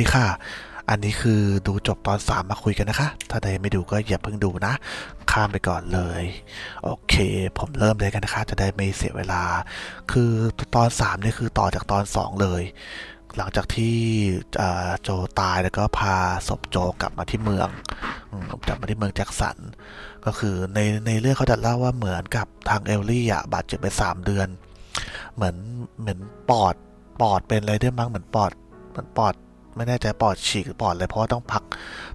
ดีค่ะ อันนี้คือดูจบตอนสามมาคุยกันนะคะ ถ้าใดไม่ดูก็อย่าเพิ่งดูนะ ข้ามไปก่อนเลย โอเค ผมเริ่มเลยกันนะคะ จะได้ไม่เสียเวลา คือตอนสามนี่คือต่อจากตอนสองเลย หลังจากที่โจตายแล้วก็พาศพโจกลับมาที่เมืองกลับมาที่เมืองแจ็คสัน ก็คือในในเรื่องเขาจะเล่าว่าเหมือนกับทางเอลลี่อะบาดเจ็บไปสามเดือน เหมือนเหมือนปอดปอดเป็นอะไรด้วยมั้งเหมือนปอดเหมือนปอด ไม่แน่ใจปอดฉีกหรือปอดอะไรเพราะว่าต้องพัก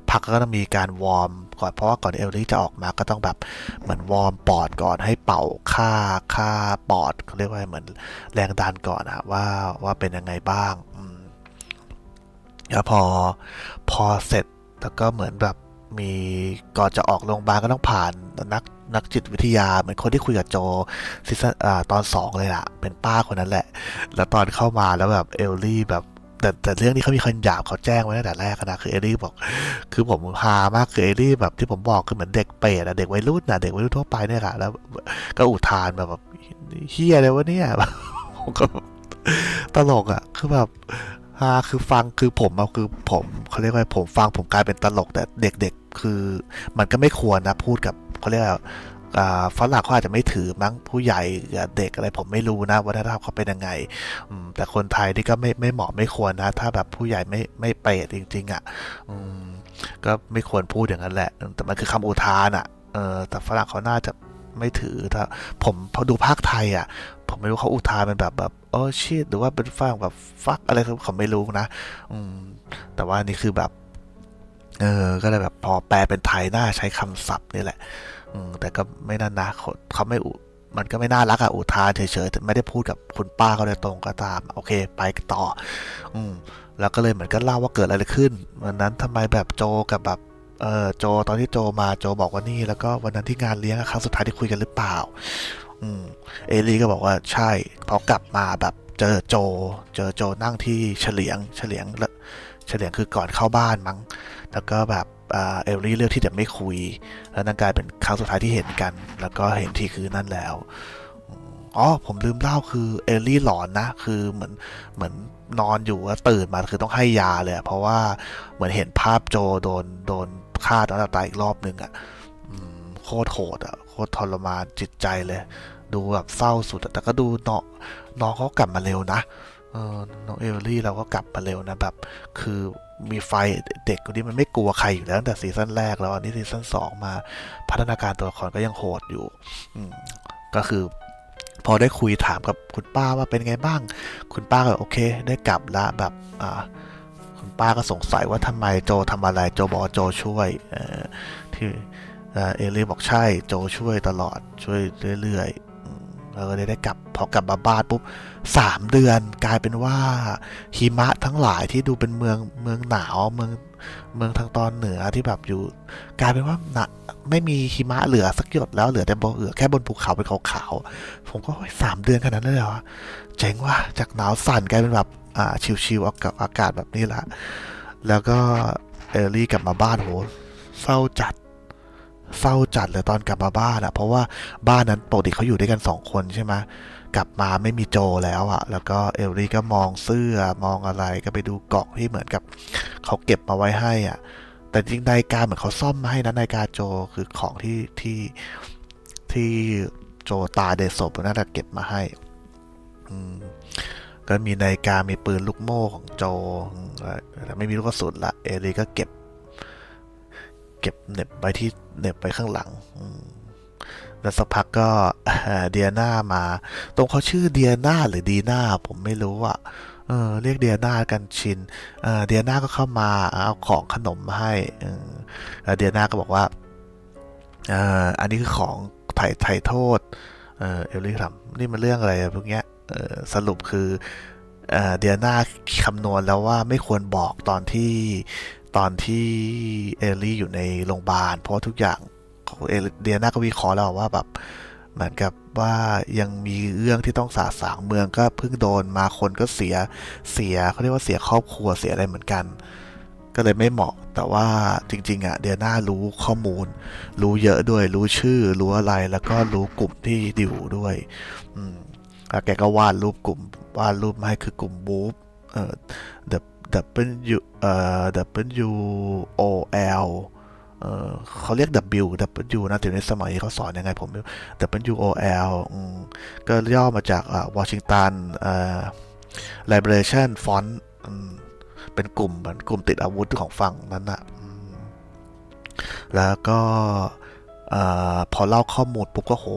พักก็ต้องมีการวอร์มก่อนเพราะว่าก่อนเอลลี่จะออกมาก็ต้องแบบเหมือนวอร์มปอดก่อนให้เป่าค่าค่าปอดเขาเรียกว่าเหมือนแรงดันก่อนอะว่าว่าเป็นยังไงบ้างแล้วพอพอเสร็จแล้วก็เหมือนแบบมีก่อนจะออกโรงพยาบาลก็ต้องผ่านนักนักจิตวิทยาเหมือนคนที่คุยกับโจซีซั่นอ่าตอนสองเลยล่ะ เป็นป้าคนนั้นแหละ แล้วตอนเข้ามาแล้วแบบเอลลี่แบบ แต่แต่เรื่องนี้เขามีคนหยาบเขาแจ้งไว้ตั้งแต่แรกนะคือเอลี่บอก คือผมฮามากคือเอลี่แบบที่ผมบอกคือเหมือนเด็กเปรตอะเด็กวัยรุ่นอะเด็กวัยรุ่นทั่วไปเนี่ยค่ะแล้ว ก็อุทานแบบแบบเฮียเลยวะเนี่ยผมก็ตลกอะคือแบบฮาคือฟังคือผมอะคือผมเขาเรียกว่าผมฟังผมกลายเป็นตลกแต่เด็กๆ คือ มันก็ไม่ควรนะพูดกับเขาเรียกว่า ฝรั่งเขาอาจจะไม่ถือมั้งผู้ใหญ่กับเด็กอะไรผมไม่รู้นะวัฒนธรรมเขาเป็นยังไงแต่คนไทยนี่ก็ไม่ไม่เหมาะไม่ควรนะ ถ้าแบบผู้ใหญ่ไม่ไม่เปรตจริง ๆอะ่ะก็ไม่ควรพูดอย่างนั้นแหละ แต่มันคือคำอุทานอะ่ะเออแต่ฝรั่งเขาน่าจะไม่ถือถ้าผมพอดูภาคไทยอะ่ะ ผมไม่รู้เขาอุทานเป็นแบบแบบโอ้ชิดหรือว่าเป็นฝรั่งแบบฟักอะไรผมไม่รู้นะอืมแต่ว่านี่คือแบบ เออ ก็เลยแบบพอแปลเป็นไทยน่าใช้คำศัพท์นี่แหละ แต่ก็ไม่น่านะเขาไม่อุมันก็ไม่น่ารักอะอุทานเฉยๆไม่ได้พูดกับคุณป้าเขาโดยตรงก็ตาม โอเค ไปต่อ อืมแล้วก็เลยเหมือนก็เล่าว่าเกิดอะไรขึ้น วันนั้นทำไมแบบโจกับแบบเออโจตอนที่โจมาโจบอกว่านี่ แล้วก็วันนั้นที่งานเลี้ยงครั้งสุดท้ายที่คุยกันหรือเปล่า อืมเอลีก็บอกว่าใช่พอกลับมาแบบเจอโจ เจอโจนั่งที่เฉลียง เฉลียงแล้วเฉลียงคือก่อนเข้าบ้านมั้ง แล้วก็แบบ เอลลี่เลือกที่จะไม่คุย แล้วนั่นกลายเป็นครั้งสุดท้ายที่เห็นกัน แล้วก็เห็นทีคือนั่นแล้วอ๋อผมลืมเล่าคือเอลลี่หลอนนะ คือเหมือนเหมือนนอนอยู่แล้วตื่นมาคือต้องให้ยาเลย เพราะว่าเหมือนเห็นภาพโจโดนโดนฆ่าตอนตายอีกรอบนึงอะ่ะโคตรโหดอะ่ะโคตรทรมานจิตใจเลย ดูแบบเศร้าสุด แต่ก็ดูเนาะน้องเขากลับมาเร็วนะเออน้องเอลลี่เราก็กลับมาเร็วนะแบบ คือ มีไฟเด็กคนนี้มันไม่กลัวใครอยู่แล้วตั้งแต่ซีซั่นแรกแล้วอันนี้ซีซั่นสองมาพัฒนาการตัวละครก็ยังโหดอยู่ก็คือพอได้คุยถามกับคุณป้าว่าเป็นไงบ้าง คุณป้าก็โอเค ได้กลับละแบบอ่าคุณป้าก็สงสัยว่าทำไมโจทำอะไรโจบอกโจช่วยเออที่เอ่อเอลลี่บอกใช่โจช่วยตลอดช่วยเรื่อย ๆอืมแล้วก็ได้ได้กลับพอกลับมาบ้านปุ๊บสามเดือนกลายเป็นว่าหิมะทั้งหลายที่ดูเป็นเมืองเมืองหนาวเมืองเมืองทางตอนเหนือที่แบบอยู่ กลายเป็นว่าหนะไม่มีหิมะเหลือสักหยดแล้วเหลือแต่บนเหลือแค่บนภูเขาเป็นขาวๆผมก็สามเดือนขนาดนั้นเลยเหรอเจ๋งว่ะจากหนาวสั่นกลายเป็นแบบอ่าชิวๆอากาศอากาศแบบนี้ละแล้วก็เอลลี่กลับมาบ้านโหเศร้าจัด เศร้าจัดเลยตอนกลับมาบ้านอะเพราะว่าบ้านนั้นปกติเขาอยู่ด้วยกันสองคนใช่ไหมกลับมาไม่มีโจแล้วอะแล้วก็เอลลี่ก็มองเสื้อมองอะไรก็ไปดูกล่องที่เหมือนกับเขาเก็บมาไว้ให้อะ แต่จริงนาฬิกาเหมือนเขาซ่อมมาให้นะนาฬิกาโจคือของที่ที่ที่โจตาเดศพนั่นแหละเก็บมาให้อืมก็มีนาฬิกามีปืนลูกโม่ของโจแต่ไม่มีลูกกระสุนละเอลลี่ก็เก็บ เก็บเน็บไปที่เน็บไปข้างหลังแล้วสักพักก็เดียนามา ตรงเขาชื่อเดียนาหรือดีนาผมไม่รู้อะเออเรียกเดียนากันชินเดียนาก็เข้ามาเอาของขนมมาให้เดียนาก็บอกว่าอันนี้คือของไถ่ไถ่โทษ เออลลี่ถามนี่มันเรื่องอะไรพวกเนี้ยสรุปคือเดียนาคำนวณแล้วว่าไม่ควรบอกตอนที่ ตอนที่เอลลี่อยู่ในโรงพยาบาล เพราะทุกอย่างเอเดียนาก็วิเคราะห์แล้วว่าแบบเหมือนกับว่ายังมีเรื่องที่ต้องสาสางเมืองก็เพิ่งโดนมาคนก็เสียเสียเขาเรียกว่าเสียครอบครัวเสียอะไรเหมือนกัน ก็เลยไม่เหมาะ แต่ว่าจริง ๆ อะ เดียนารู้ข้อมูล รู้เยอะด้วย รู้ชื่อ รู้อะไรแล้วก็รู้กลุ่มที่ดิวด้วยอืมแล้วแกก็วาดรูปกลุ่มวาดรูปมาให้คือกลุ่มบูฟเอ่อ W เอ่อ W O L เออเขาเรียก W W นะแต่ในสมัยเขาสอนยังไงผมไม่ W O L อืมก็ย่อมาจากอ่าวอชิงตันอ่า Liberation Front อืมเป็นกลุ่มเหมือนกลุ่มติดอาวุธของฝั่งนั้นนะแล้วก็อ่าพอเล่าข้อมูลปุ๊บก็โห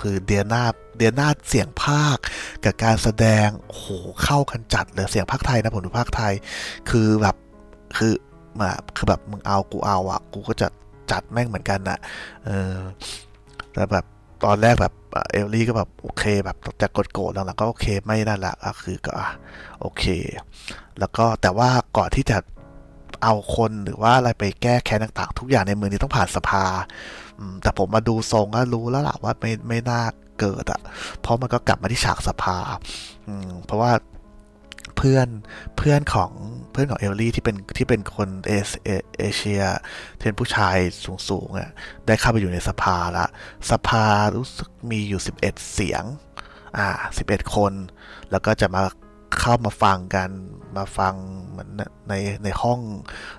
คือเดียนา เดียนาเสียงภาคกับการแสดงโหเข้ากันจัดเลยเสียงภาคไทยนะผมดูภาคไทย คือแบบคือมาคือแบบมึงเอากูเอาอะกูก็จะจัดแม่งเหมือนกันนะเออแต่แบบตอนแรกแบบเอลลี่ก็แบบโอเคแบบจะกดโกรธหลังๆก็โอเคไม่นั่นละก็คือก็อะโอเค แล้วก็แต่ว่าก่อนที่จะเอาคนหรือว่าอะไรไปแก้แค้นต่างๆ ทุกอย่างในเมืองนี้ต้องผ่านสภาแต่ผมมาดูทรงก็รู้แล้วล่ะว่าไม่ไม่น่า เกิดอะเพราะมันก็กลับมาที่ฉากสภาอืมเพราะว่าเพื่อนเพื่อนของเพื่อนของเอลลี่ที่เป็นที่เป็นคนเอเอเชียเป็นผู้ชายสูงๆอะได้เข้าไปอยู่ในสภาละ สภารู้สึกมีอยู่ 11 เสียงอ่า11 คน แล้วก็จะมาเข้ามาฟังกันมาฟัง เหมือนในในห้อง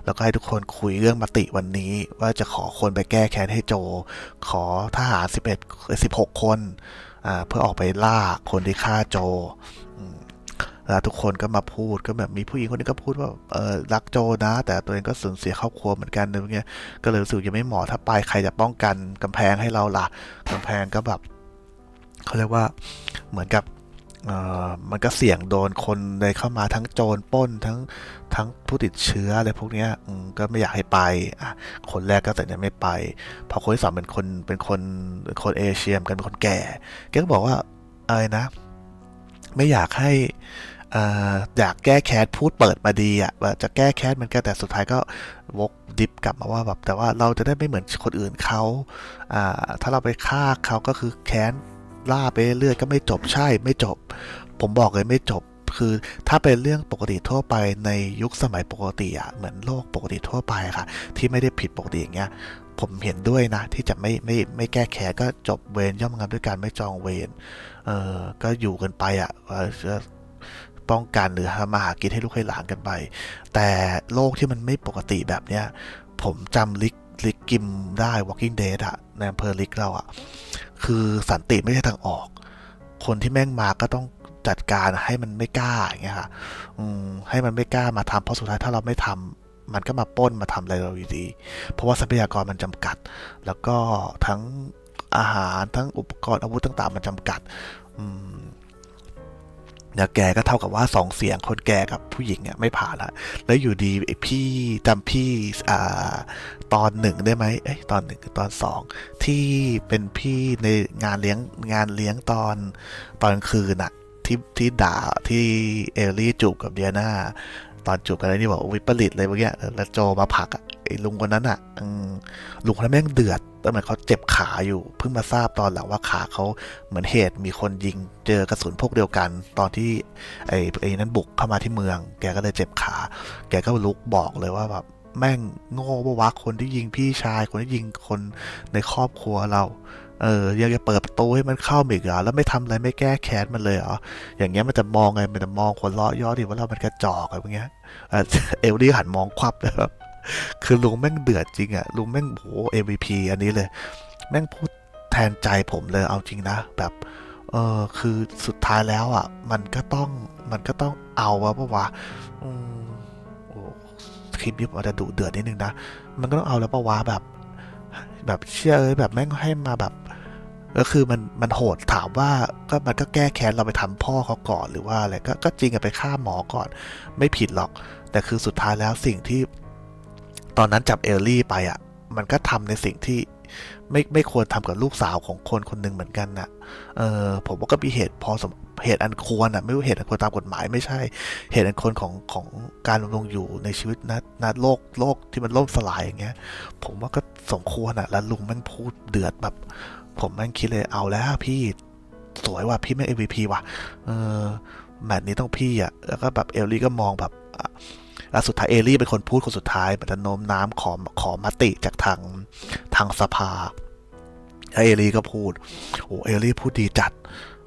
แล้วก็ให้ทุกคนคุยเรื่องมติวันนี้ ว่าจะขอคนไปแก้แค้นให้โจ ขอทหาร11 16 คนเพื่อออกไปล่าคนที่ฆ่าโจแล้วทุกคนก็มาพูดก็แบบมีผู้หญิงคนนี้ก็พูดว่าเออรักโจนะ แต่ตัวเองก็สูญเสียครอบครัวเหมือนกันอะไรเงี้ยก็เลยรู้สึกยังไม่เหมาะถ้าไปใครจะป้องกันกำแพงให้เราล่ะกำแพงก็แบบเขาเรียกว่าเหมือนกับ มันก็เสี่ยงโดนคนเลยเข้ามาทั้งโจรป้นทั้งทั้งผู้ติดเชื้ออะไรพวกนี้ก็ไม่อยากให้ไปคนแรกก็แต่ยังไม่ไป พอคนที่สองเป็นคนเป็นคนคนเอเชียมกันเป็นคนแก่แกก็บอกว่าอะไรนะ ไม่อยากให้ออยากแก้แค้นพูดเปิดมาดีอะว่าจะแก้แค้นมันก็แต่สุดท้ายก็วกดิฟกลับมาว่าแบบแต่ว่าเราจะได้ไม่เหมือนคนอื่นเขาถ้าเราไปฆ่าเขาก็คือแค้น ล่าไปเรื่อยก็ไม่จบใช่ไม่จบ ผมบอกเลยไม่จบ คือถ้าเป็นเรื่องปกติทั่วไปในยุคสมัยปกติอะเหมือนโลกปกติทั่วไปค่ะ ที่ไม่ได้ผิดปกติอย่างเงี้ยผมเห็นด้วยนะ ที่จะไม่ไม่ไม่แก้แค้นก็จบเวรย่อมงานด้วยการไม่จองเวรเออก็อยู่กันไปอะเอะจะป้องกันหรือทำมาหากินให้ลูกให้หลานกันไป แต่โลกที่มันไม่ปกติแบบเนี้ยผมจำลิกลิกกิมได้ Walking Dead อะในอำเภอลิกเราอะ คือสันติไม่ใช่ทางออก คนที่แม่งมาก็ต้องจัดการให้มันไม่กล้าอย่างเงี้ยค่ะอืมให้มันไม่กล้ามาทำเพราะสุดท้ายถ้าเราไม่ทำมันก็มาป้นมาทำอะไรเราอยู่ดี เพราะว่าทรัพยากรมันจำกัด แล้วก็ทั้งอาหารทั้งอุปกรณ์อาวุธต่าง ๆ มันจำกัด อืมแล้วแกก็เท่ากับว่าสองเสียงคนแก่กับผู้หญิงเนี่ยไม่ผ่านละแล้วอยู่ดีไอ้พี่จำพี่อ่าตอนหนึ่งได้ไหมเอ้ยตอนหนึ่งตอนสองที่เป็นพี่ในงานเลี้ยงงานเลี้ยงตอนตอนคืนอะที่ที่ด่าที่เอลลี่จูบกับเดียนาตอนจูบกันแล้วนี่บอกวิปริตเลยเมื่อกี้แล้วโจมาผลักอะ ลุงคนนั้นอะลุงคนนั้นแม่งเดือดต่เหมือนเขาเจ็บขาอยู่ เพิ่งมาทราบตอนหลังว่าขาเขาเหมือนเหตุมีคนยิงเจอกระสุนพวกเดียวกัน ตอนที่ไอ้ไอ้นั้นบุกเข้ามาที่เมือง แกก็เลยเจ็บขา แกก็ลุกบอกเลยว่าแบบแม่งโง่ปะวะคนที่ยิงพี่ชาย คนที่ยิงคนในครอบครัวเรา เออยังจะเปิดประตูให้มันเข้ามาอีกเหรอแล้วไม่ทำอะไรไม่แก้แค้นมันเลยเหรอ อย่างเงี้ยมันจะมองไง มันจะมองคนเลาะย่อดิว่าเรามันกระจอกอะไรพวกเงี้ย เอ่อเอลลี่หันมองควับเลยแบบ คือลุงแม่งเดือดจริงอะลุงแม่งโห MVP อันนี้เลย แม่งพูดแทนใจผมเลยเอาจริงนะ แบบเออคือสุดท้ายแล้วอะ มันก็ต้องมันก็ต้องเอาวะปะวะอืมโอ้คลิปนี้อาจจะดุเดือดนิดนึงนะ มันก็ต้องเอาแล้วปะวะแบบ แบบเชื่อเอ้ยแบบแม่งให้มาแบบก็คือมันมันโหดถามว่าก็มันก็แก้แค้นเราไปทำพ่อเขาก่อนหรือว่าอะไรก็ก็จริงอะไปฆ่าหมอก่อน ไม่ผิดหรอก แต่คือสุดท้ายแล้วสิ่งที่ ตอนนั้นจับเอลลี่ไปอะ มันก็ทำในสิ่งที่ไม่ไม่ควรทำกับลูกสาวของคนคนหนึ่งเหมือนกันนะ่ะ เออผมว่าก็มีเหตุพอสมเหตุอันควรอะ ไม่ว่าเหตุอันควรตามกฎหมายไม่ใช่ เหตุอันควรของของการดำรงอยู่ในชีวิตนะนะโลกโลกที่มันล่มสลายอย่างเงี้ย ผมว่าก็สมควรอะ แล้วลุงม่งพูดเดือดแบบ ผมแม่งคิดเลยเอาแล้วพี่สวยว่ะพี่แม่ง MVP ว่ะ เออแมตช์นี้ต้องพี่อะ แล้วก็แบบเอลลี่ก็มองแบบ แล้วสุดท้ายเอลี่เป็นคนพูดคนสุดท้ายมันจะโน้มน้ำขอขอมติจากทางทางสภาแล้วเอลี่ก็พูดโอ้เอลี่พูดดีจัด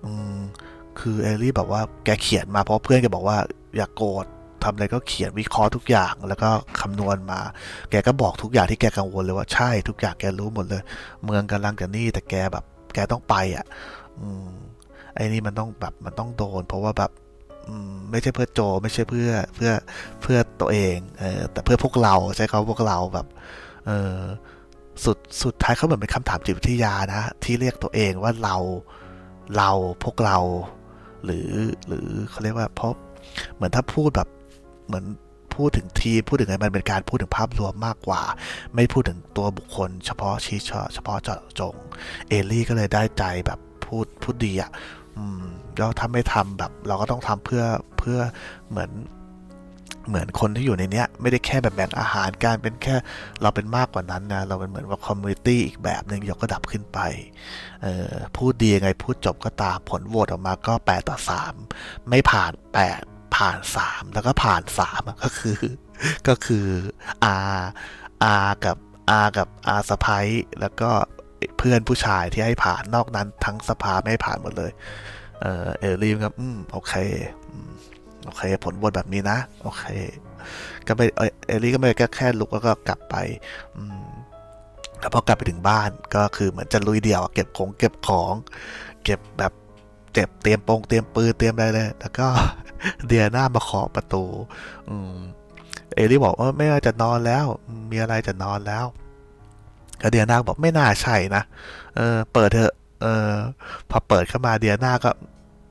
อืมคือเอลี่แบบว่าแกเขียนมาเพราะเพื่อนแกบอกว่าอย่ากโกรธทำอะไรก็เขียนวิเคราะห์ทุกอย่างแล้วก็คำนวณมา แกก็บอกทุกอย่างที่แกกังวลเลยว่าใช่ทุกอย่างแกรู้หมดเลย เมืองกำลังกับนี่แต่แกแบบ แกต้องไปอะ อืมไอ้นี่มันต้องแบบมันต้องโดน เพราะว่าแบบ ไม่ใช่เพื่อโจไม่ใช่เพื่อเพื่อเพื่อตัวเองเออแต่เพื่อพวกเราใช้คำว่าพวกเราแบบเออสุดสุดท้ายเขาเหมือนเป็นคำถามจิตวิทยานะที่เรียกตัวเองว่าเราเราพวกเรา หรือหรือเขาเรียกว่าเพราะเหมือนถ้าพูดแบบเหมือนพูดถึงทีพูดถึงอะไรมันเป็นการพูดถึงภาพรวมมากกว่า ไม่พูดถึงตัวบุคคล เฉพาะชี้เฉพาะเฉพาะเจาะจง เอลลี่ก็เลยได้ใจแบบพูดพูดดีอะ่ะ อืมแล้วถ้าไม่ทำแบบ เราก็ต้องทำเพื่อเพื่อเหมือนเหมือนคนที่อยู่ในเนี้ย ไม่ได้แค่แบบแบ่งอาหารการเป็นแค่เราเป็นมากกว่านั้นนะ เราเป็นเหมือนว่าคอมมูนิตี้อีกแบบหนึ่งยกระดับขึ้นไปพูดดียังไงพูดจบก็ตามผลโหวตออกมาก็ 8 ต่อ 3 ไม่ผ่าน 8 ผ่าน 3 แล้วก็ผ่าน 3 ก็คือ ก็คืออาอากับอากับอาสะพ้ยแล้วก็เพื่อนผู้ชายที่ให้ผ่านนอกนั้นทั้งสภาไม่ผ่านหมดเลย เออเอลลี่ก็อืม โอเคโอเค ผลโหวตแบบนี้นะ โอเค ก็ไม่เอลี่ก็ไม่ก็แค่ลุกแล้วก็กลับไป อืมแล้วพอกลับไปถึงบ้านก็คือเหมือนจะลุยเดี่ยว เก็บของเก็บของ เก็บแบบเจ็บเตรียมปงเตรียมปืนเตรียมอะไรเลย แล้วก็เดียนามาเคาะประตู อืมเอลลี่บอกว่าไม่ว่าจะนอนแล้ว มีอะไรจะนอนแล้วก็เดียนาบอกไม่น่าใช่นะ เออ เปิดเถอะ เออพอเปิดเข้ามาเดียนาก็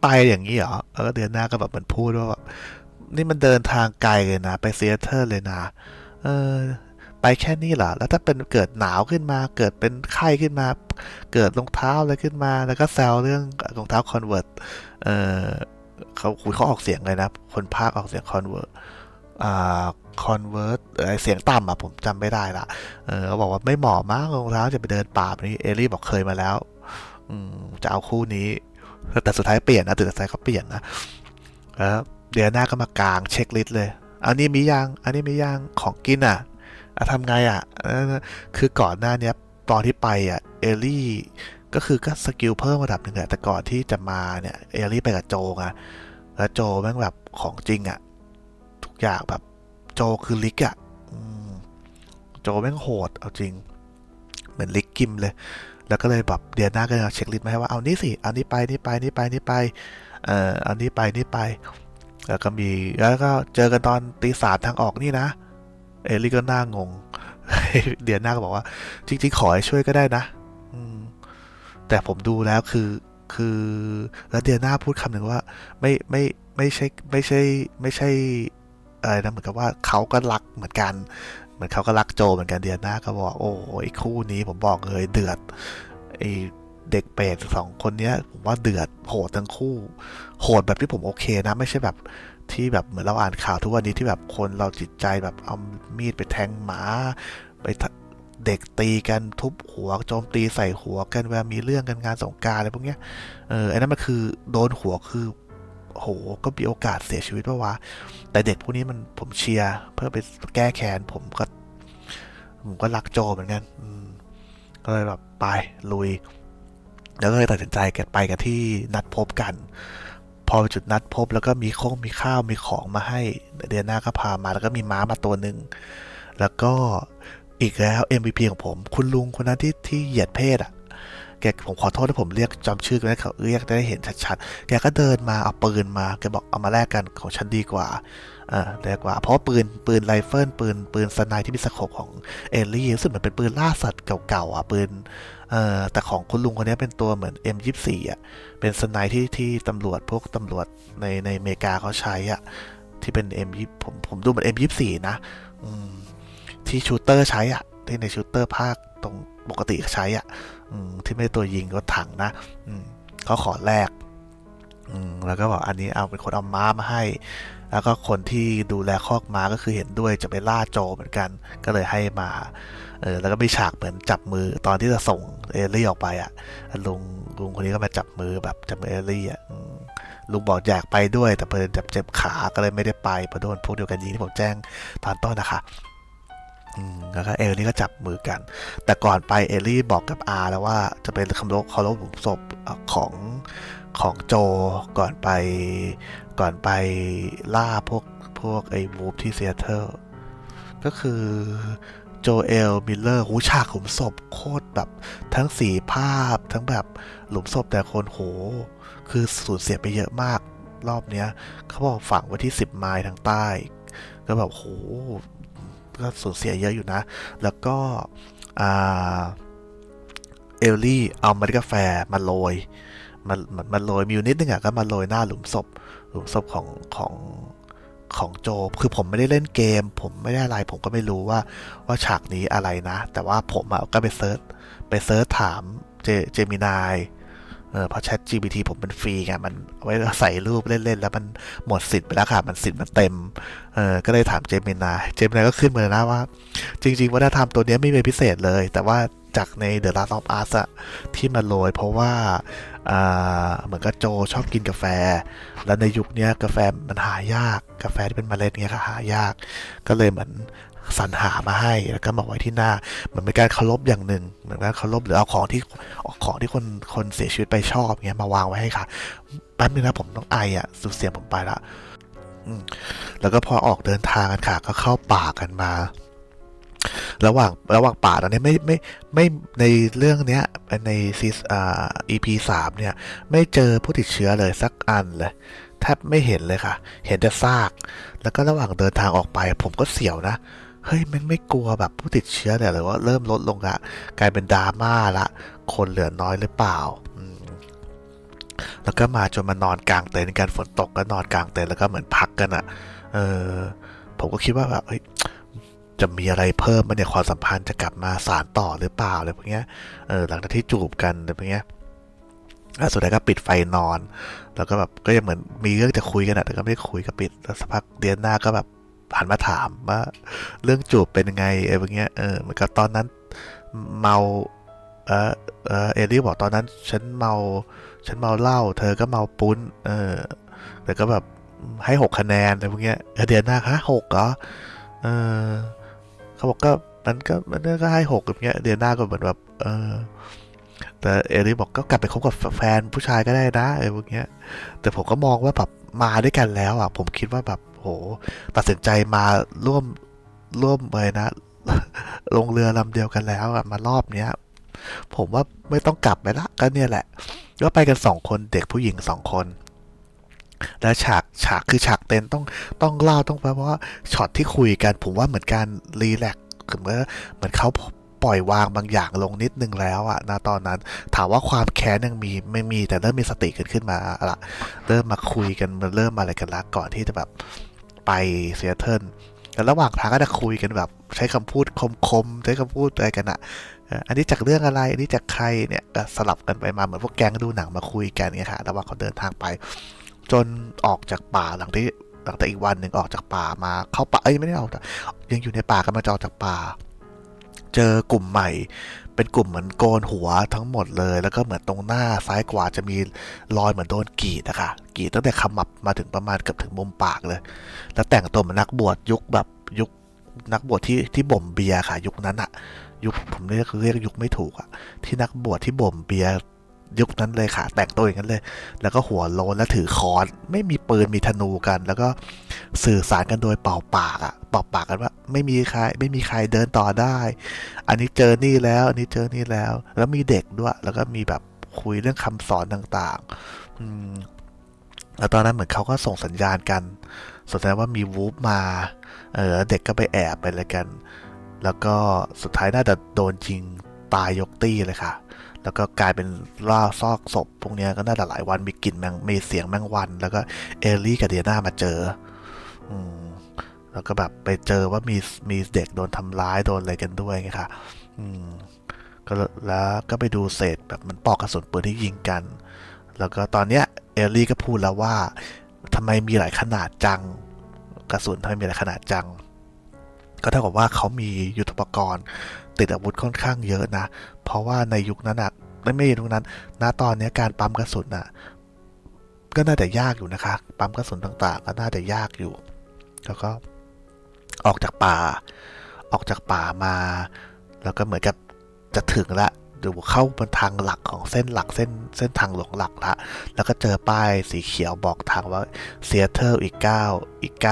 ไปอย่างนี้เหรอแล้วก็เดียนาก็แบบเหมือนพูดว่าแบบนี่มันเดินทางไกลเลยนะ ไปเซียเตอร์เลยนะ เออ ไปแค่นี้เหรอ แล้วถ้าเป็นเกิดหนาวขึ้นมา เกิดเป็นไข้ขึ้นมา เกิดรองเท้าอะไรขึ้นมา แล้วก็แซวเรื่องรองเท้าคอนเวิร์ตเออเขาคุยเขาออกเสียงเลยนะ คนภาคออกเสียงคอนเวิร์ตอ่าคอนเวิร์ตเสียงต่ำอะผมจำไม่ได้ละ เออเขาบอกว่าไม่เหมาะมากรองเท้าจะไปเดินป่าแบบนี้ เอลี่บอกเคยมาแล้ว จะเอาคู่นี้ แต่สุดท้ายเปลี่ยนนะแต่สุดท้ายเขาเปลี่ยนนะแล้วเดียนาก็มากางเช็คลิสต์เลย อันนี้มียังอันนี้มียังของกินอะอะทำไงอะ คือก่อนหน้านี้ตอนที่ไปอะ เอลลี่ก็คือก็สกิลเพิ่มระดับหนึ่งแหละแต่ก่อนที่จะมาเนี่ย เอลลี่ไปกับโจไงแล้วโจแม่งแบบของจริงอะ ทุกอย่างแบบโจคือลิกอะโจแม่งโหดเอาจริง เหมือนลิกกิมเลย แล้วก็เลยแบบเดียนาก็เลยเช็คลิสต์มาให้ว่าเอานี่สิ เอานี่ไปนี่ไปนี่ไปนี่ไป เอ่อเอานี่ไปนี่ไป แล้วก็มีแล้วก็เจอกันตอนตีสามทางออกนี่นะ เอลลี่ก็น่างง เดียนาก็บอกว่า จริง ๆ ขอให้ช่วยก็ได้นะอืมแต่ผมดูแล้วคือคือแล้วเดียนาพูดคำหนึ่งว่าไม่ไม่ไม่ใช่ไม่ใช่ไม่ใช่อะไรนะเหมือนกับว่าเขาก็รักเหมือนกัน มือนเขาก็รักโจเหมือนกันเดียนาก็บอก โอ้ไอ้คู่นี้ผมบอกเลยเดือดไอ้เด็กเปรตสองคนเนี้ยผมว่าเดือดโหดทั้งคู่ โหดแบบที่ผมโอเคนะไม่ใช่แบบที่แบบเหมือนเราอ่านข่าวทุกวันนี้ที่แบบคนเราจิตใจแบบเอามีดไปแทงหมา ไปเด็กตีกันทุบหัวโจมตีใส่หัวกันเวลามีเรื่องกันงานสงการอะไรพวกเนี้ยเออไอ้นั่นมันคือโดนหัวคือ โหก็มีโอกาสเสียชีวิตปะวะแต่เด็กพวกนี้มันผมเชียร์เพื่อไปแก้แค้นผมก็ ผมก็รักโจเหมือนกันก็เลยแบบไปลุย แล้วก็เลยตัดสินใจกันไปกันที่นัดพบกัน พอไปจุดนัดพบ แล้วก็มีโค้งมีข้าวมีของมาให้เดียนาก็พามา แล้วก็มีม้ามาตัวหนึ่งแล้วก็อีกแล้ว MVP ของผม คุณลุงคนนั้นที่ที่เหยียดเพศอะ แกผมขอโทษที่ผมเรียกจำชื่อกันได้เขาเรียกได้เห็นชัดๆ แกก็เดินมาเอาปืนมา แกบอกเอามาแลกกันของฉันดีกว่าอ่าดีกว่า เพราะปืนปืนไรเฟิลปืนปืนสไนที่มีสโคปของเอลลี่รู้สึกเหมือนเป็นปืนล่าสัตว์เก่าๆอะปืนเอ่อแต่ของคุณลุงคนนี้เป็นตัวเหมือน M24 อะ เป็นสไนที่ที่ตำรวจพวกตำรวจในในอเมริกาเขาใช้อะที่เป็น M ผมผมดูเหมือน M24 นะอืมที่ชูเตอร์ใช้อะที่ในชูเตอร์ภาคตรงปกติใช้อะ ที่ไม่ตัวยิงรถถังนะเขาขอแลกแล้วก็บอกอันนี้เอาเป็นคนเอาม้ามาให้ แล้วก็คนที่ดูแลคอกม้าก็คือเห็นด้วยจะไปล่าโจเหมือนกัน ก็เลยให้มา เออ แล้วก็มีฉากเหมือนจับมือตอนที่จะส่งเอลี่ออกไปอะ ลุงลุงคนนี้ก็มาจับมือแบบจับมือเอลี่อะลุงบอกอยากไปด้วย แต่เพิ่นจับเจ็บขา ก็เลยไม่ได้ไปเพราะโดนพวกเดียวกันยิงที่ผมแจ้งตอนต้นนะคะ แล้วก็เอลลี่ก็จับมือกัน แต่ก่อนไปเอลลี่บอกกับอาแล้วว่าจะเป็นคำรบเคารพหลุมศพของของโจก่อนไปก่อนไปล่าพวกพวกไอ้วูฟที่เซีแอตเทิลก็คือโจเอลมิลเลอร์หูฉากหลุมศพโคตรแบบทั้งสีภาพทั้งแบบหลุมศพแต่คนโห คือสูญเสียไปเยอะมากรอบเนี้ย เขาบอกฝังไว้ที่ 10 ไมล์ทางใต้ ก็แบบโห ก็สูญเสียเยอะอยู่นะ แล้วก็เอลลี่เอาเมล็ดกาแฟมาโรยมันมันมันโรยมีอยู่นิดนึงอะก็มาโรยหน้าหลุมศพ หลุมศพของของของโจคือผมไม่ได้เล่นเกม ผมไม่ได้อะไร ผมก็ไม่รู้ว่าว่าฉากนี้อะไรนะ แต่ว่าผมก็ไปเซิร์ชไปเซิร์ชถามเจเจมินาย เออเพราะ Chat GPT ผมเป็นฟรีไงมันเอาไว้ใส่รูปเล่น ๆ แล้วมันหมดสิทธิ์ไปแล้วค่ะมันสิทธิ์มันเต็มเออก็เลยถามเจมินาเจมินาก็ขึ้นมาเลยนะว่า จริง ๆวัฒนธรรมตัวนี้ไม่มีพิเศษเลย แต่ว่าจากใน The Last of Us อะที่มาโรยเพราะว่าเหมือนกับโจชอบกินกาแฟ แล้วในยุคนี้กาแฟมันหายาก กาแฟที่เป็นมเมล็ดเงี้ยก็หายาก ก็เลยเหมือน สรรหามาให้แล้วก็มาไว้ที่หน้าเหมือนเป็นการเคารพอย่างหนึ่งเหมือนการเคารพหรือเอาของที่ของที่คนคนเสียชีวิตไปชอบเงี้ยมาวางไว้ให้ค่ะแป๊บนึงนะผมต้องไออะสุดเสียงผมไปละแล้วก็พอออกเดินทางกันค่ะ ก็เข้าป่ากันมา ระหว่างระหว่างป่าตอนนี้ไม่ไม่ไม่ในเรื่องเนี้ยในซีอ่า EP สามเนี่ย ไม่เจอผู้ติดเชื้อเลยสักอันเลยแทบไม่เห็นเลยค่ะ เห็นแต่ซาก แล้วก็ระหว่างเดินทางออกไป ผมก็เสียวนะ เฮ้ยแม่งไม่กลัวแบบผู้ติดเชื้อเนี่ยหรือว่าเริ่มลดลงอะกลายเป็นดราม่าละ คนเหลือน้อยหรือเปล่าแล้วก็มาจนมานอนกลางเต็นท์กันฝนตกก็นอนกลางเต็นท์แล้วก็เหมือนพักกันอะเออ ผมก็คิดว่าแบบเฮ้ยจะมีอะไรเพิ่มมันเนี่ยความสัมพันธ์จะกลับมาสารต่อหรือเปล่าอะไรพวกเนี้ยเออหลังจากที่จูบกันอะไรพวกเนี้ยแล้วสุดท้ายก็ปิดไฟนอน แล้วก็แบบก็ยังเหมือนมีเรื่องจะคุยกันอะแต่ก็ไม่ได้คุยกับปิดแล้วสักพักเดือนหน้าก็แบบ หันมาถามว่าเรื่องจูบเป็นยังไงไอ้พวกเนี้ยเออเหมือนกับตอนนั้นเมาเออเออเอลี่บอกตอนนั้น ฉันเมา ฉันเมาเหล้าเธอก็เมาปุ้น เออแต่ก็แบบให้หกคะแนนอะไรพวกเนี้ยเดือนหน้าฮะหกเหรอเออเขาบอกก็มันก็มันก็ให้หกแบบเงี้ยเดือนหน้าก็เหมือนแบบ เออ แต่เอลิบอกก็กลับไปคบกับแฟนผู้ชายก็ได้นะไอ้พวกเนี้ย แต่ผมก็มองว่าแบบมาด้วยกันแล้วอะ ผมคิดว่าแบบ โห ตัดสินใจมาร่วมร่วมเลยนะ ลงเรือลำเดียวกันแล้วอะมารอบเนี้ย ผมว่าไม่ต้องกลับไปละ ก็เนี่ยแหละ ก็ไปกันสองคนเด็กผู้หญิงสองคน แล้วฉากฉากคือฉากเต็นต้องต้องเล่าต้องแปลว่าช็อตที่คุยกันผมว่าเหมือนการรีแลกซ์เหมือนเหมือนเขาปล่อยวางบางอย่างลงนิดนึงแล้วอะนะตอนนั้นถามว่าความแค้นยังมีไม่มีแต่เริ่มมีสติเกิดขึ้นมาละเริ่มมาคุยกันมันเริ่มมาอะไรกันละก่อนที่จะแบบ ไปเซียเทิลแล้วระหว่างทางก็จะคุยกันแบบ ใช้คำพูดคมๆใช้คำพูดอะไรกันอะอันนี้จากเรื่องอะไรอันนี้จากใครเนี่ยสลับกันไปมาเหมือนพวกแก๊งดูหนังมาคุยกันเนี่ยค่ะระหว่างเขาเดินทางไป จนออกจากป่าหลังที่หลังแต่อีกวันหนึ่งออกจากป่ามาเข้าป่าเอ้ยไม่ได้ออกยังอยู่ในป่ากันมาจะออกจากป่า เจอกลุ่มใหม่ เป็นกลุ่มเหมือนโกนหัวทั้งหมดเลย แล้วก็เหมือนตรงหน้าซ้ายขวาจะมีรอยเหมือนโดนกรีดนะคะกรีดตั้งแต่ขมับมาถึงประมาณเกือบถึงมุมปากเลย แล้วแต่งตัวเหมือนนักบวชยุคแบบยุคนักบวชที่ที่บ่มเบียร์ค่ะ ยุคนั้นอะยุคผมเรียกเรียกยุคไม่ถูกอะที่นักบวชที่บ่มเบียร์ ยุคนั้นเลยค่ะแต่งตัวอย่างนั้นเลย แล้วก็หัวโลนแล้วถือค้อนไม่มีปืนมีธนูกัน แล้วก็สื่อสารกันโดยเป่าปากอะเป่าปากกันว่า ไม่มีใครไม่มีใครเดินต่อได้ อันนี้เจอนี่แล้วอันนี้เจอนี่แล้ว แล้วมีเด็กด้วย แล้วก็มีแบบคุยเรื่องคำสอนต่างๆอืมแล้วตอนนั้นเหมือนเขาก็ส่งสัญญาณกันสนใจว่ามีวูฟมา เออเด็กก็ไปแอบไปเลยกัน แล้วก็สุดท้ายน่าจะโดนจริงตายยกตี้เลยค่ะ แล้วก็กลายเป็นล่าซอกศพ พวกนี้ก็น่าจะหลายวันมีกลิ่นแมงมีเสียงแมงวัน แล้วก็เอลลี่กับเดียนามาเจอ อืมแล้วก็แบบไปเจอว่ามีมีเด็กโดนทำร้ายโดนอะไรกันด้วยไงค่ะ อืมก็แล้วก็ไปดูเศษแบบมันปอกกระสุนปืนที่ยิงกัน แล้วก็ตอนเนี้ยเอลลี่ก็พูดแล้วว่าทำไมมีหลายขนาดจัง กระสุนทำไมมีหลายขนาดจัง ก็เท่ากับว่าเขามียุทธปกรณ์ ติดอาวุธค่อนข้างเยอะนะ เพราะว่าในยุคนั้นอะไม่ไม่ยุคนั้นณตอนนี้การปั๊มกระสุนอะก็น่าจะยากอยู่นะคะ ปั๊มกระสุนต่างๆ ก็น่าจะยากอยู่ แล้วก็ออกจากป่า ออกจากป่ามา แล้วก็เหมือนกับจะถึงละดูเข้าบนทางหลักของเส้นหลักเส้นเส้นทางหลวงหลักละแล้วก็เจอป้ายสีเขียวบอกทางว่าเซียเทิลอีก 9 อีก 9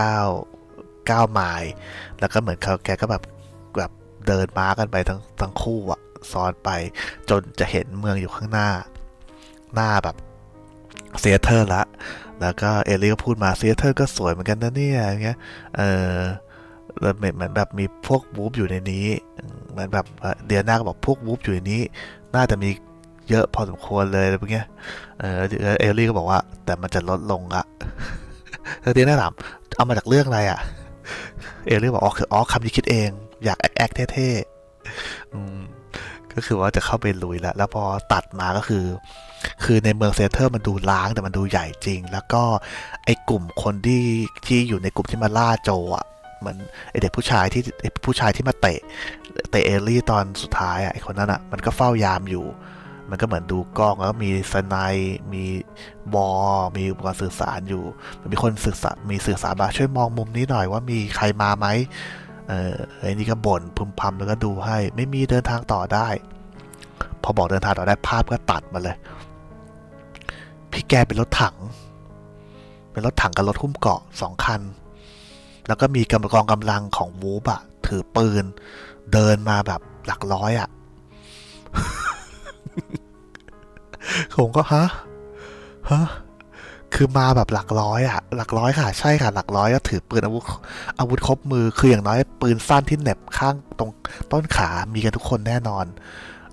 9ไมล์แล้วก็เหมือนเขาแกก็แบบ เดินม้ากันไปทั้งทั้งคู่อะซ้อนไปจนจะเห็นเมืองอยู่ข้างหน้า หน้าแบบเซียเทอร์ละ แล้วก็เอลี่ก็พูดมาเซียเทอร์ก็สวยเหมือนกันนะเนี่ยอย่างเงี้ย เออเหมือนเหมือนแบบมีพวกวูฟอยู่ในนี้ เหมือนแบบเดียนาก็บอกพวกวูฟอยู่ในนี้ น่าจะมีเยอะพอสมควรเลยอะไรพวกเนี้ย เออเอลลี่ก็บอกว่า แต่มันจะลดลงอะเดียนาถามเอามาจากเรื่องอะไรอะเอลลี่บอกอ๋อคืออ๋อคำที่คิดเอง อยากแอคแอคเท่ๆก็คือว่าจะเข้าไปลุยแล้ว แล้วพอตัดมาก็คือ คือในเมืองเซเทอร์มันดูล้างแต่มันดูใหญ่จริง แล้วก็ไอ้กลุ่มคนที่ที่อยู่ในกลุ่มที่มาล่าโจอะเหมือนไอเด็กผู้ชายที่ไอผู้ชายที่มาเตะ เตะเอลี่ตอนสุดท้ายอะไอคนนั้นอะมันก็เฝ้ายามอยู่ มันก็เหมือนดูกล้องแล้วมีสไนป์มีบอ มีอุปกรณ์สื่อสารอยู่มันมีคนสื่อสารมีสื่อสารมาช่วยมองมุมนี้หน่อยว่ามีใครมาไหม เออไอ้นี่ก็บ่นพึมพำแล้วก็ดูให้ ไม่มีเดินทางต่อได้ พอบอกเดินทางต่อได้ภาพก็ตัดมาเลย พี่แกเป็นรถถัง เป็นรถถังกับรถหุ้มเกาะสองคัน แล้วก็มีกำกองกำลังของวูบอะถือปืน เดินมาแบบหลักร้อยอะผมก็ฮะฮะ คือมาแบบหลักร้อยอะหลักร้อยค่ะ ใช่ค่ะ หลักร้อยก็ถือปืนอาวุธอาวุธครบมือ คืออย่างน้อยปืนสั้นที่เหน็บข้างตรงต้นขามีกันทุกคนแน่นอน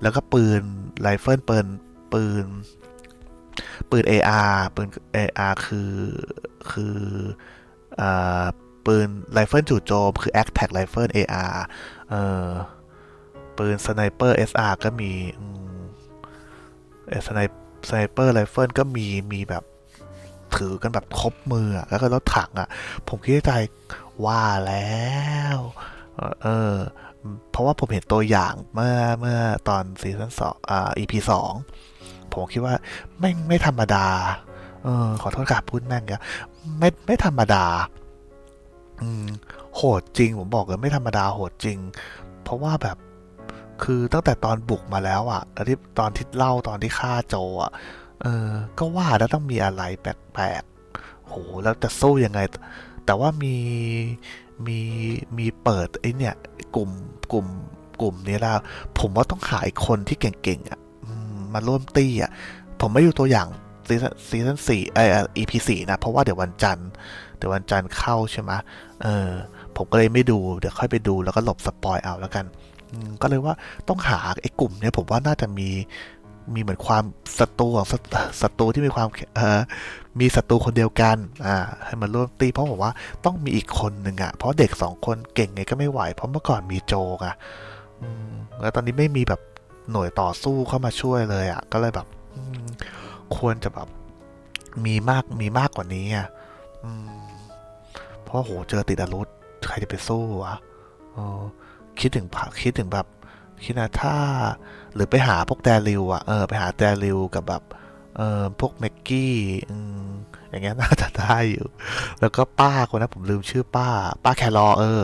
แล้วก็ปืนไรเฟิลปืนปืน ปืน AR ปืน AR คือคืออ่าปืนไรเฟิลจู่โจมคือ a c t a c Rifle AR เออปืนสไนเปอร์ SR ก็มีเอสไนสไนเปอร์ไรเฟิลก็มีมีแบบ ถือกันแบบครบมือแล้วก็รถถังอะ ผมคิดในใจว่าแล้วเออเออเพราะว่าผมเห็นตัวอย่างเมื่อเมื่อตอนซีซั่นสองอ่า EP สองผมคิดว่าไม่งไม่ธรรมดา เออ ขอโทษครับพูดแม่งก็ไม่ไม่ธรรมดา อืมโหดจริง ผมบอกเลยไม่ธรรมดาโหดจริง เพราะว่าแบบคือตั้งแต่ตอนบุกมาแล้วอะแล้วที่ตอนที่เล่าตอนที่ฆ่าโจอะ เออ ก็ว่าแล้วต้องมีอะไรแปลกๆโห แล้วจะสู้ยังไง แต่ว่ามีมีมีเปิดไอ้เนี่ยกลุ่มกลุ่มกลุ่มนี้แล้ว ผมว่าต้องหาอีกคนที่เก่งๆอะมาร่วมตี้อะ ผมไม่ดูตัวอย่างซีซั่นซีซั่นสี่เออ EP สี่นะ เพราะว่าเดี๋ยววันจันทร์เดี๋ยววันจันทร์เข้าใช่ไหมเออ ผมก็เลยไม่ดู เดี๋ยวค่อยไปดูแล้วก็หลบสปอยเอาแล้วกันก็เลยว่าต้องหาไอ้กลุ่มเนี้ยผมว่าน่าจะมี มีเหมือนความศัตรูของศัตรูที่มีความมีศัตรูคนเดียวกันอ่าให้มันร่วมตีเพราะผมว่าต้องมีอีกคนหนึ่งอะเพราะเด็กสองคนเก่งไงก็ไม่ไหว เพราะเมื่อก่อนมีโจกอะแล้วตอนนี้ไม่มีแบบหน่วยต่อสู้เข้ามาช่วยเลยอะก็เลยแบบควรจะแบบมีมากมีมากกว่านี้อะเพราะโหเจอติดอารุธใครจะไปสู้วะคิดถึงผักคิดถึงแบบ คิดนะถ้าหรือไปหาพวกแดริวอะเออไปหาแดริวกับแบบเออพวกแม็กกี้อย่างเงี้ยน่าจะได้อยู่ แล้วก็ป้าคนนั้นผมลืมชื่อป้า ป้าแครอเออ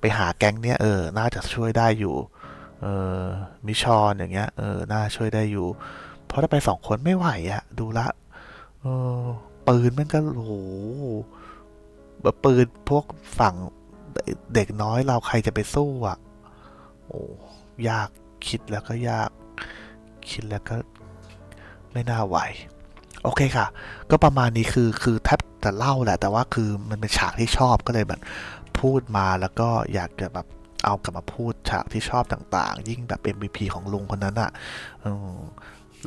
ไปหาแก๊งเนี้ยเออ น่าจะช่วยได้อยู่ เออมิชอนอย่างเงี้ย เออ น่าช่วยได้อยู่ เพราะถ้าไปสองคนไม่ไหวอะดูละ เออ ปืนมันก็โอ้โหแบบปืนพวกฝั่งเด็กน้อยเราใครจะไปสู้อะโอ้ ยากคิดแล้วก็ยาก คิดแล้วก็ไม่น่าไหว โอเคค่ะ ก็ประมาณนี้คือคือแทบจะเล่าแหละ แต่ว่าคือมันเป็นฉากที่ชอบก็เลยแบบพูดมาแล้วก็อยากจะแบบเอากลับมาพูดฉากที่ชอบต่างๆ ยิ่งแบบ MVP ของลุงคนนั้นอะ่ะ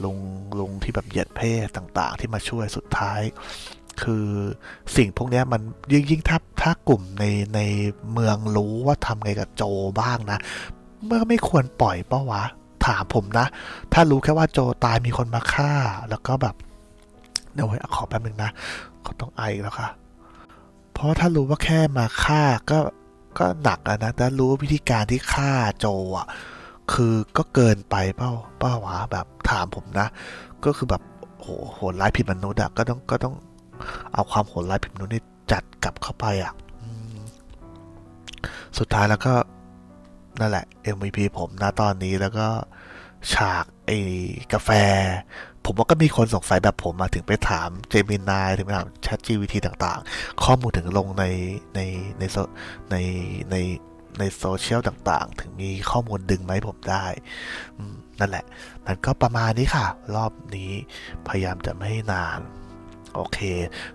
ลุงลุงที่แบบเหยียดเพศต่างๆ ที่มาช่วยสุดท้าย คือสิ่งพวกนี้มันยิ่งยิ่งถ้าถ้ากลุ่มในในเมืองรู้ว่าทำไงกับโจบ้างนะ เมื่อไม่ควรปล่อยป้าวะ ถามผมนะ ถ้ารู้แค่ว่าโจตายมีคนมาฆ่า แล้วก็แบบเดี๋ยวไว้ขอแป๊บนึงนะเขาต้องไอแล้วค่ะ เพราะถ้ารู้ว่าแค่มาฆ่าก็ก็หนักอะนะแต่รู้วิธีการที่ฆ่าโจอะ คือก็เกินไปเป้าเป้าวะแบบถามผมนะ ก็คือแบบโหโหดร้ายผิดมนุษย์อะก็ต้องก็ต้องเอาความโหดร้ายผิดมนุษย์นี่จัดกลับเข้าไปอะสุดท้ายแล้วก็ นั่นแหละ MVP ผมนะตอนนี้แล้วก็ฉากไอ้กาแฟ ผมว่าก็มีคนสงสัยแบบผมมาถึงไปถามเจมินายถึงไปถาม Chat GPT ต่างๆ ข้อมูลถึงลงในในในโซในในในโซเชียลต่างๆ ถึงมีข้อมูลดึงมาให้ผมได้นั่นแหละนั่นก็ประมาณนี้ค่ะ รอบนี้พยายามจะไม่ให้นาน โอเค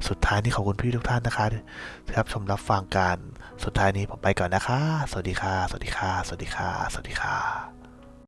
สุดท้ายนี้ขอบคุณพี่ทุกท่านนะคะที่รับชมรับฟังกัน สุดท้ายนี้ผมไปก่อนนะคะ สวัสดีค่ะ สวัสดีค่ะ สวัสดีค่ะ สวัสดีค่ะ